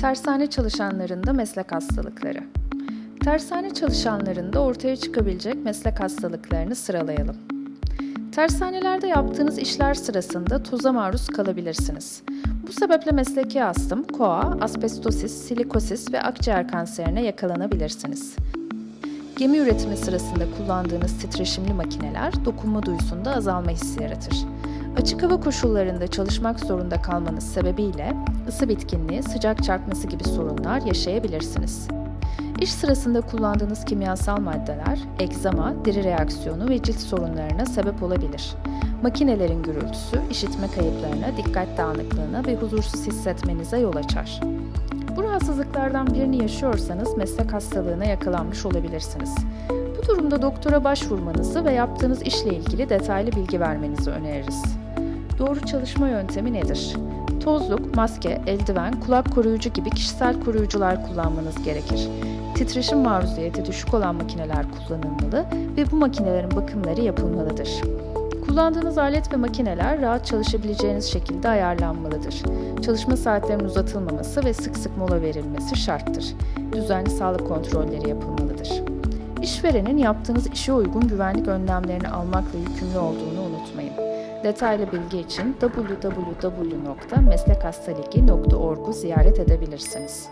Tersane çalışanlarında meslek hastalıkları. Tersane çalışanlarında ortaya çıkabilecek meslek hastalıklarını sıralayalım. Tersanelerde yaptığınız işler sırasında toza maruz kalabilirsiniz. Bu sebeple mesleki astım, koa, asbestosis, silikosis ve akciğer kanserine yakalanabilirsiniz. Gemi üretimi sırasında kullandığınız titreşimli makineler dokunma duyusunda azalma hissi yaratır. Açık hava koşullarında çalışmak zorunda kalmanız sebebiyle ısı bitkinliği, sıcak çarpması gibi sorunlar yaşayabilirsiniz. İş sırasında kullandığınız kimyasal maddeler, egzama, deri reaksiyonu ve cilt sorunlarına sebep olabilir. Makinelerin gürültüsü, işitme kayıplarına, dikkat dağınıklığına ve huzursuz hissetmenize yol açar. Bu rahatsızlıklardan birini yaşıyorsanız meslek hastalığına yakalanmış olabilirsiniz. Bu durumda doktora başvurmanızı ve yaptığınız işle ilgili detaylı bilgi vermenizi öneririz. Doğru çalışma yöntemi nedir? Tozluk, maske, eldiven, kulak koruyucu gibi kişisel koruyucular kullanmanız gerekir. Titreşim maruziyeti düşük olan makineler kullanılmalı ve bu makinelerin bakımları yapılmalıdır. Kullandığınız alet ve makineler rahat çalışabileceğiniz şekilde ayarlanmalıdır. Çalışma saatlerinin uzatılmaması ve sık sık mola verilmesi şarttır. Düzenli sağlık kontrolleri yapılmalıdır. İşverenin yaptığınız işe uygun güvenlik önlemlerini almakla yükümlü olduğunu unutmayın. Detaylı bilgi için www.meslekhastaliggi.org'u ziyaret edebilirsiniz.